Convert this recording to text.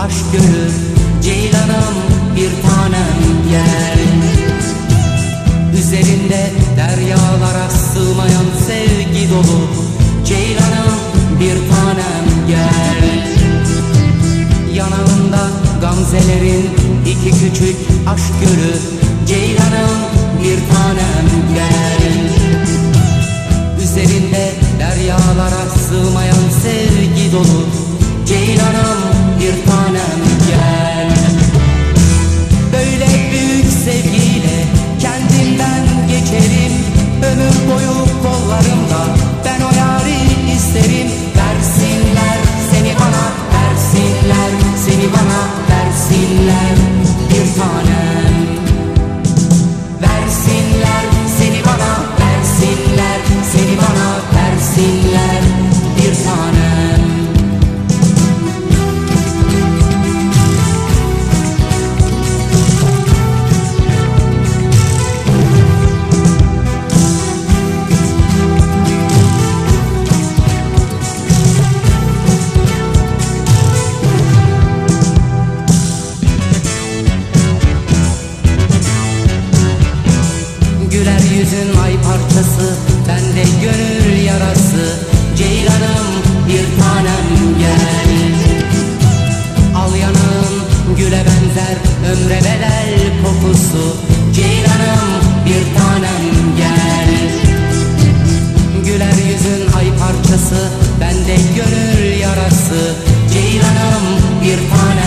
aşk görür Ceylanım bir tanem gel. Üzerinde deryalara sığmayan sevgi dolu Ceylanım bir tanem gel. Yanağında gamzelerin iki küçük aşk gölü Ceylanım bir tanem gel. Üzerinde deryalara sığmayan sevgi dolu Ceylanım bir tanem Güler yüzün ay parçası Bende gönül yarası. Ceylanım bir tanem gel. Al yanağın güle benzer Ömre bedel kokusu. Ceylanım bir tanem gel. Güler yüzün ay parçası Bende gönül yarası. Ceylanım bir tanem